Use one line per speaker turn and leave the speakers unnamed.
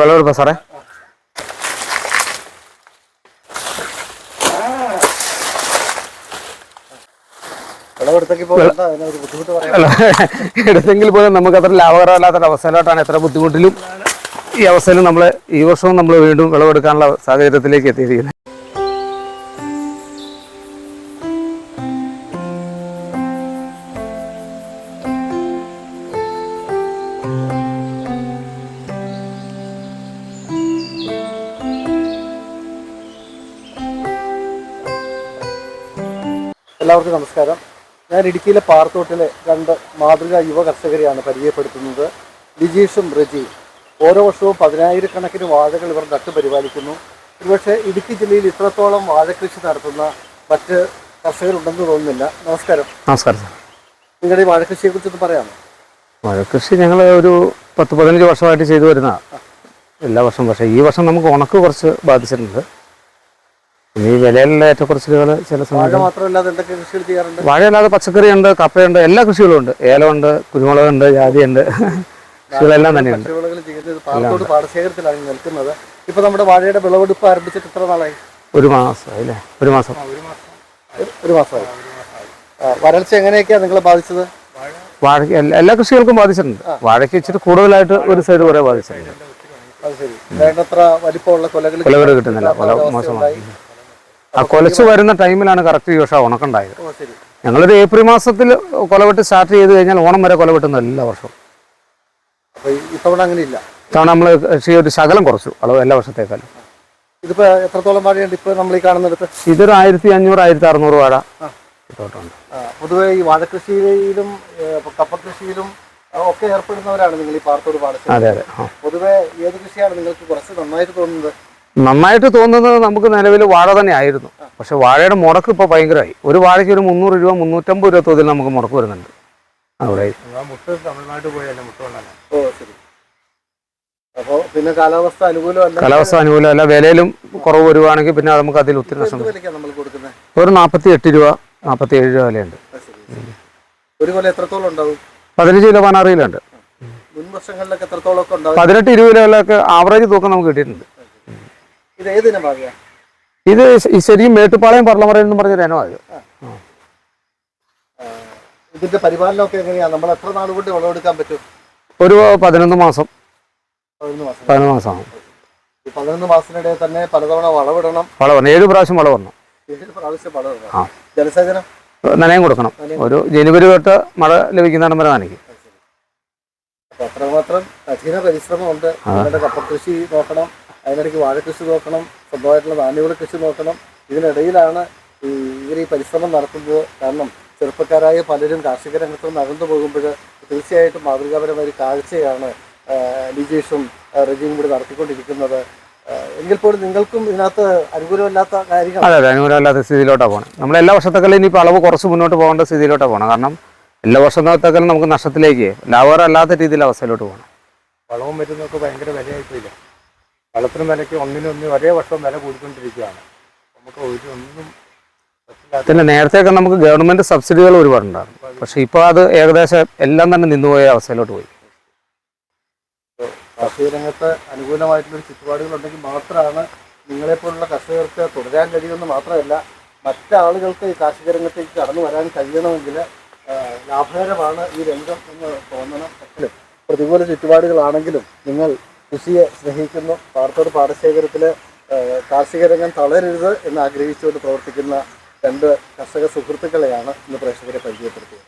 വിളവെടുപ്പാ സാറേ. എടുത്തെങ്കിൽ പോലും നമുക്ക് അത്ര ലാഭകരമല്ലാത്തൊരു അവസ്ഥയിലോട്ടാണ് എത്ര ബുദ്ധിമുട്ടിലും ഈ അവസ്ഥയിലും നമ്മൾ ഈ വർഷവും നമ്മൾ വീണ്ടും വിളവെടുക്കാനുള്ള സാഹചര്യത്തിലേക്ക് എത്തിയിരിക്കുന്നത്.
എല്ലാവർക്കും നമസ്കാരം. ഞാൻ ഇടുക്കിയിലെ പാറത്തോട്ടിലെ രണ്ട് മാതൃകാ യുവ കർഷകരെയാണ് പരിചയപ്പെടുത്തുന്നത്. ലിജീഷും റജിയും ഓരോ വർഷവും പതിനായിരക്കണക്കിന് വാഴകൾ ഇവർ നട്ടു പരിപാലിക്കുന്നു. ഒരുപക്ഷെ ഇടുക്കി ജില്ലയിൽ ഇത്രത്തോളം വാഴക്കൃഷി നടത്തുന്ന മറ്റ് കർഷകരുണ്ടെന്ന് തോന്നുന്നില്ല. നമസ്കാരം.
നമസ്കാരം സാർ.
നിങ്ങളുടെ ഈ വാഴക്കൃഷിയെക്കുറിച്ചൊന്ന് പറയാമോ?
മഴക്കൃഷി ഞങ്ങൾ ഒരു പത്ത് പതിനഞ്ച് വർഷമായിട്ട് ചെയ്തു വരുന്ന എല്ലാ വർഷവും. പക്ഷേ ഈ വർഷം നമുക്ക് ഉണക്ക് കുറച്ച് ബാധിച്ചിട്ടുണ്ട്. ഈ വിലയിലുള്ള ഏറ്റക്കുറച്ചിലുകൾ ചില സമയത്ത് വാഴയല്ലാതെ പച്ചക്കറിയുണ്ട് കപ്പയുണ്ട് എല്ലാ കൃഷികളും ഉണ്ട്. ഏലമുണ്ട് കുരുമുളകുണ്ട് ജാതിയുണ്ട്. കൃഷികളെല്ലാം തന്നെയുണ്ട്
പാടശേഖരത്തിലാണ് നിൽക്കുന്നത്. ഇപ്പൊ നമ്മുടെ വാഴയുടെ വിളവെടുപ്പ് ആരംഭിച്ചിട്ട് എത്ര നാളായി?
ഒരു മാസം അല്ലേ? ഒരു മാസം.
ഒരു- മാസമായി. വരൾച്ച എങ്ങനെയൊക്കെയാ നിങ്ങളെ ബാധിച്ചത്?
വാഴയ്ക്ക് എല്ലാ- കൃഷികൾക്കും ബാധിച്ചിട്ടുണ്ട്. വാഴയ്ക്ക് ഇച്ചിരി കൂടുതലായിട്ട് ഒരു സൈഡ് കുറെ ബാധിച്ചിട്ടുണ്ട്.
കൊലകൾ
കിട്ടുന്നില്ല. കൊല മോശമായി ആ കൊലച്ച് വരുന്ന ടൈമിലാണ് കറക്റ്റ് ജോഷ ഉണക്കുണ്ടായത്. ഞങ്ങളൊരു ഏപ്രിൽ മാസത്തിൽ കൊലവെട്ട് സ്റ്റാർട്ട് ചെയ്ത് കഴിഞ്ഞാൽ ഓണം വരെ കൊലവെട്ടുന്ന എല്ലാ വർഷവും.
ഇത്തവണ അങ്ങനെ ഇല്ല
ഇത്തവണ നമ്മൾ കൃഷി ഒരു ശകലം കുറച്ചു. അളവ് എല്ലാ വർഷത്തേക്കാളും
ഇതിപ്പോ എത്രത്തോളം വാഴയുണ്ട് ഇപ്പൊ നമ്മൾ ഈ കാണുന്നിടത്ത്?
ഇതൊരു ആയിരത്തി അഞ്ഞൂറ് ആയിരത്തി അറുന്നൂറ് വാഴ തോട്ടമുണ്ട്
ആ, പൊതുവെ ഈ വാഴ കൃഷിയിലും കപ്പ കൃഷിയിലും ഒക്കെ ഏർപ്പെടുന്നവരാണ് നിങ്ങൾ ഈ പാർത്തോട് പാടശേഖരം
അതെ അതെ.
പൊതുവെ ഏത് കൃഷിയാണ് നിങ്ങൾക്ക് കുറച്ച് നന്നായിട്ട് തോന്നുന്നത്?
നന്നായിട്ട് തോന്നുന്നത് നമുക്ക് നിലവിൽ വാഴ തന്നെ ആയിരുന്നു. പക്ഷെ വാഴയുടെ മുടക്ക് ഇപ്പോൾ ഭയങ്കരമായി. ഒരു വാഴയ്ക്ക് ഒരു മുന്നൂറ് രൂപ മുന്നൂറ്റമ്പത് രൂപ തോതിൽ നമുക്ക് മുടക്ക് വരുന്നുണ്ട്. അവിടെ.
മുട്ട് തമിഴ്നാട് പോയല്ലേ മുട്ട് ഓ ശരി. അപ്പോ പിന്നെ കാലാവസ്ഥ അനുകൂലമല്ല?
കാലാവസ്ഥ അനുകൂലമല്ല. വിലയിലും കുറവ് വരുവാണെങ്കിൽ പിന്നെ നമുക്ക് അതിൽ ഒത്തിരി നഷ്ടം ഒരു നാൽപ്പത്തി എട്ട് രൂപ നാൽപ്പത്തി ഏഴ് രൂപ വിലയുണ്ട്
ഒരു കൊല്ലം എത്രത്തോളം ഉണ്ടാവും?
പതിനഞ്ച് കിലോ
പനാറിയിലുണ്ട്
പതിനെട്ട് ഇരുപത് കിലോയിലൊക്കെ ആവറേജ് തൂക്കം നമുക്ക് കിട്ടിയിട്ടുണ്ട്.
ഇത് ഏതിനെ ഭാഗ്യ?
ഇത് ശരിക്കും മേട്ടുപാളയം പറളമറയിൽ എന്ന് പറഞ്ഞൊരു ഇനമാണ് ഇത്.
ഇതിന്റെ പരിപാലനമൊക്കെ എങ്ങനെയാ? നമ്മൾ എത്ര നാൾ കൊണ്ട് വിളവെടുക്കാൻ പറ്റും?
ഒരു പതിനൊന്ന് മാസം.
പതിനൊന്ന് മാസം.
പതിനൊന്ന് മാസമാണ്
ഈ പതിനൊന്ന് മാസത്തിനിടെ തന്നെ പലതവണ വളവിടണം.
വളവിടണം ഏഴ് പ്രാവശ്യം വള വന്നു
ഏഴ് പ്രാവശ്യം വളവിടണം. ജലസേചനം?
നനയം കൊടുക്കണം. ഒരു ജനുവരി തൊട്ട് മഴ ലഭിക്കുന്നതാണ് വരെ നനയ്ക്കും.
അത്രമാത്രം കഠിന പരിശ്രമമുണ്ട്. നമ്മുടെ കപ്പ കൃഷി നോക്കണം. അതിനിടയ്ക്ക് വാഴക്കൃഷി നോക്കണം സ്വന്തമായിട്ടുള്ള നാണ്യവിള കൃഷി നോക്കണം. ഇതിനിടയിലാണ് ഈ ഇവർ ഈ പരിശ്രമം നടത്തുന്നത്. കാരണം ചെറുപ്പക്കാരായ പലരും കാർഷിക രംഗത്ത് നടന്നു പോകുമ്പോൾ തീർച്ചയായിട്ടും മാതൃകാപരമായ ഒരു കാഴ്ചയാണ് ലിജീഷും ആ, റജിയും കൂടി നടത്തിക്കൊണ്ടിരിക്കുന്നത്. എങ്കിൽ പോലും നിങ്ങൾക്കും ഇതിനകത്ത് അനുകൂലമല്ലാത്ത കാര്യങ്ങൾ
അതെ അതെ അനുകൂലമല്ലാത്ത സ്ഥിതിയിലോട്ടാണ് പോകണം നമ്മൾ എല്ലാ വർഷത്തേക്കാളും ഇനിയിപ്പോൾ അളവ് കുറച്ച് മുന്നോട്ട് പോകേണ്ട സ്ഥിതിയിലോട്ടാണ് പോകണം കാരണം എല്ലാ വർഷത്തേക്കാളും നമുക്ക് നഷ്ടത്തിലേക്ക് ലാഭകരമല്ലാത്ത രീതിയിൽ അവസ്ഥയിലോട്ട് പോകണം.
വളവും മരുന്നൊക്കെ ഭയങ്കര വിലയായിപ്പോയില്ല വളത്തിനും വിലയ്ക്ക് ഒന്നിനൊന്ന് ഒരേ വർഷം വില കൂടിക്കൊണ്ടിരിക്കുകയാണ്. നമുക്ക് ഒരു ഒന്നും
പിന്നെ നേരത്തെയൊക്കെ നമുക്ക് ഗവൺമെന്റ് സബ്സിഡികൾ ഒരുപാടുണ്ടായിരുന്നു. പക്ഷെ ഇപ്പോൾ അത് ഏകദേശം എല്ലാം തന്നെ നിന്നുപോയ അവസ്ഥയിലോട്ട് പോയി.
കാർഷിക രംഗത്ത് അനുകൂലമായിട്ടുള്ള ചുറ്റുപാടുകൾ ഉണ്ടെങ്കിൽ മാത്രമാണ് നിങ്ങളെ പോലുള്ള കർഷകർക്ക് തുടരാൻ കഴിയുമെന്ന് മാത്രമല്ല മറ്റാളുകൾക്ക് ഈ കാർഷിക രംഗത്തേക്ക് കടന്നു വരാൻ കഴിയണമെങ്കിൽ ലാഭകരമാണ് ഈ രംഗം എന്ന് തോന്നണം. പ്രതികൂല ചുറ്റുപാടുകളാണെങ്കിലും നിങ്ങൾ കൃഷിയെ സ്നേഹിക്കുന്നു. പാർത്തോട് പാടശേഖരത്തിൽ കാർഷിക രംഗം തളരരുത് എന്ന് ആഗ്രഹിച്ചുകൊണ്ട് പ്രവർത്തിക്കുന്ന രണ്ട് കർഷക സുഹൃത്തുക്കളെയാണ് ഇന്ന് പ്രേക്ഷകരെ പരിചയപ്പെടുത്തിയത്.